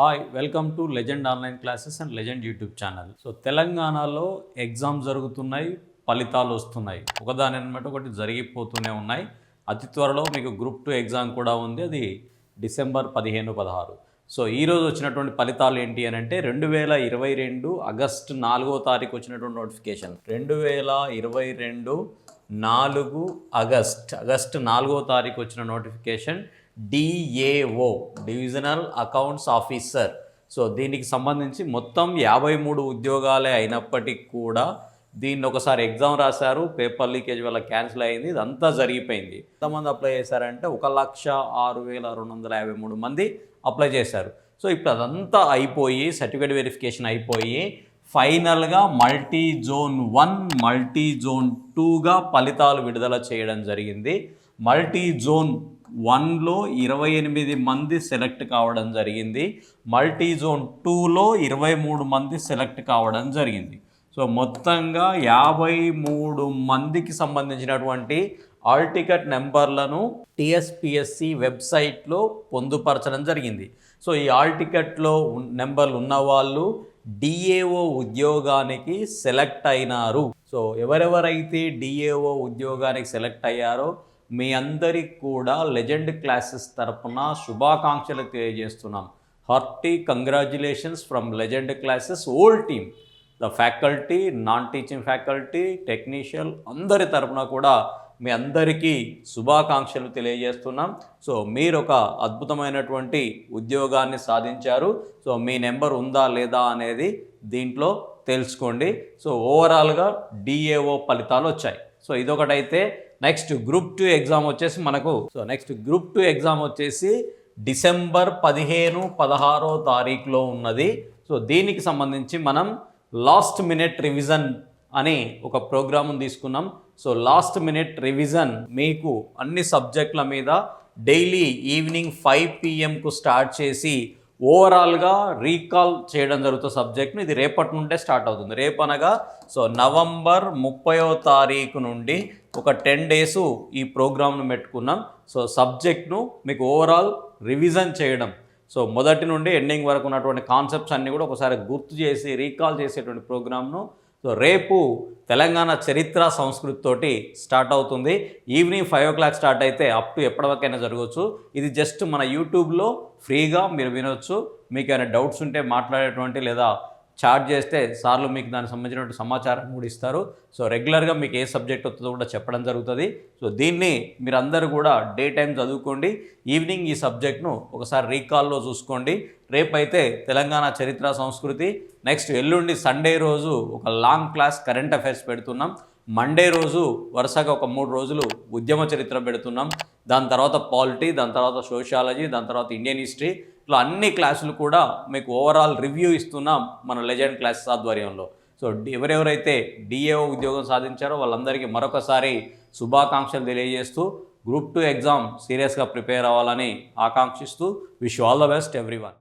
Hi welcome to Legend online classes and Legend YouTube channel. So తెలంగాణలో exam జరుగుతున్నాయి ఫలితాలు వస్తున్నాయి. ఒకదాని అనమాట ఒకటి జరిగిపోతూనే ఉన్నాయి. అతి త్వరలో మీకు గ్రూప్ టూ ఎగ్జామ్ కూడా ఉంది. అది డిసెంబర్ పదిహేను పదహారు. సో ఈరోజు వచ్చినటువంటి ఫలితాలు ఏంటి అని అంటే రెండు వేల ఇరవై రెండు ఆగస్టు నాలుగో తారీఖు వచ్చినటువంటి నోటిఫికేషన్. రెండు వేల ఇరవై రెండు నాలుగు ఆగస్ట్ ఆగస్టు నాలుగో తారీఖు వచ్చిన notification DAO divisional accounts officer so దీనికి సంబంధించి మొత్తం యాభై మూడు ఉద్యోగాలే అయినప్పటికీ కూడా దీన్ని ఒకసారి ఎగ్జామ్ రాశారు పేపర్ లీకేజ్ వల్ల క్యాన్సిల్ అయింది ఇదంతా జరిగిపోయింది. ఎంతమంది అప్లై చేశారంటే ఒక లక్ష ఆరు వేల రెండు వందల యాభై మూడు మంది అప్లై చేశారు. సో ఇప్పుడు అదంతా అయిపోయి సర్టిఫికేట్ వెరిఫికేషన్ అయిపోయి ఫైనల్గా multi zone one multi zone టూగా ఫలితాలు విడుదల చేయడం జరిగింది. మల్టీ జోన్ వన్లో ఇరవై ఎనిమిది మంది సెలెక్ట్ కావడం జరిగింది. మల్టీ జోన్ టూలో ఇరవై మూడు మంది సెలెక్ట్ కావడం జరిగింది. సో మొత్తంగా యాభై మూడు మందికి సంబంధించినటువంటి ఆల్ టికెట్ నెంబర్లను టీఎస్పిఎస్సి వెబ్సైట్లో పొందుపరచడం జరిగింది. సో ఈ ఆల్ టికెట్లో నెంబర్లు ఉన్న వాళ్ళు డిఏఓ ఉద్యోగానికి సెలెక్ట్ అయినారు. సో ఎవరెవరైతే డిఏఓ ఉద్యోగానికి సెలెక్ట్ అయ్యారో మీ అందరికి కూడా లెజెండ్ క్లాసెస్ తరపున శుభాకాంక్షలు తెలియజేస్తున్నాం. Hearty congratulations from legend classes old team the faculty non teaching faculty technical అందరి తరపున కూడా మీ అందరికీ శుభాకాంక్షలు తెలియజేస్తున్నాం. సో మీరు ఒక అద్భుతమైనటువంటి ఉద్యోగాన్ని సాధించారు. సో మీ నెంబర్ ఉందా లేదా అనేది దీంట్లో తెలుసుకోండి. సో ఓవరాల్గా డిఏఓ ఫలితాలు వచ్చాయి. సో ఇదొకటైతే నెక్స్ట్ గ్రూప్ టూ ఎగ్జామ్ వచ్చేసి మనకు so next group two exam వచ్చేసి డిసెంబర్ పదిహేను పదహారో తారీఖులో ఉన్నది. సో దీనికి సంబంధించి మనం లాస్ట్ మినిట్ రివిజన్ అని ఒక ప్రోగ్రామ్ తీసుకున్నాం. సో లాస్ట్ మినిట్ రివిజన్ మీకు అన్ని సబ్జెక్టుల మీద డైలీ ఈవినింగ్ ఫైవ్ పిఎంకు స్టార్ట్ చేసి ఓవరాల్గా రీకాల్ చేయడం జరుగుతుంది సబ్జెక్ట్ను ఇది రేపటి నుండే స్టార్ట్ అవుతుంది. రేపు అనగా సో నవంబర్ ముప్పయో తారీఖు నుండి ఒక టెన్ డేస్ ఈ ప్రోగ్రామ్ను పెట్టుకున్నాం. సో సబ్జెక్ట్ను మీకు ఓవరాల్ రివిజన్ చేయడం. సో మొదటి నుండి ఎండింగ్ వరకు ఉన్నటువంటి కాన్సెప్ట్స్ అన్నీ కూడా ఒకసారి గుర్తు చేసి రీకాల్ చేసేటువంటి ప్రోగ్రామ్ను సో రేపు తెలంగాణ చరిత్ర సంస్కృతి తోటి స్టార్ట్ అవుతుంది. Evening five o'clock start అయితే అప్ టు ఎప్పటివరకైనా జరగవచ్చు. ఇది జస్ట్ మన యూట్యూబ్లో ఫ్రీగా మీరు వినవచ్చు మీకు ఏమైనా డౌట్స్ ఉంటే మాట్లాడేటువంటి లేదా చాట్ చేస్తే సార్లు మీకు దానికి సంబంధించినటువంటి సమాచారం కూడా ఇస్తారు. సో రెగ్యులర్గా మీకు ఏ సబ్జెక్ట్ వస్తుందో కూడా చెప్పడం జరుగుతుంది. సో దీన్ని మీరందరూ కూడా డే టైం చదువుకోండి. ఈవినింగ్ ఈ సబ్జెక్ట్ను ఒకసారి రీకాల్లో చూసుకోండి. రేపైతే తెలంగాణ చరిత్ర సంస్కృతి నెక్స్ట్ ఎల్లుండి సండే రోజు ఒక లాంగ్ క్లాస్ కరెంట్ అఫైర్స్ పెడుతున్నాం. మండే రోజు వరుసగా ఒక మూడు రోజులు ఉద్యమ చరిత్ర పెడుతున్నాం. దాని తర్వాత పాలిటీ దాని తర్వాత సోషాలజీ దాని తర్వాత ఇండియన్ హిస్టరీ ఇట్లా అన్ని క్లాసులు కూడా మీకు ఓవరాల్ రివ్యూ ఇస్తున్నాం మన లెజెండ్ క్లాసెస్ ఆధ్వర్యంలో. సో ఎవరెవరైతే డిఏఓ ఉద్యోగం సాధించారో వాళ్ళందరికీ మరొకసారి శుభాకాంక్షలు తెలియజేస్తూ గ్రూప్ టూ ఎగ్జామ్ సీరియస్గా ప్రిపేర్ అవ్వాలని ఆకాంక్షిస్తూ wish all the best everyone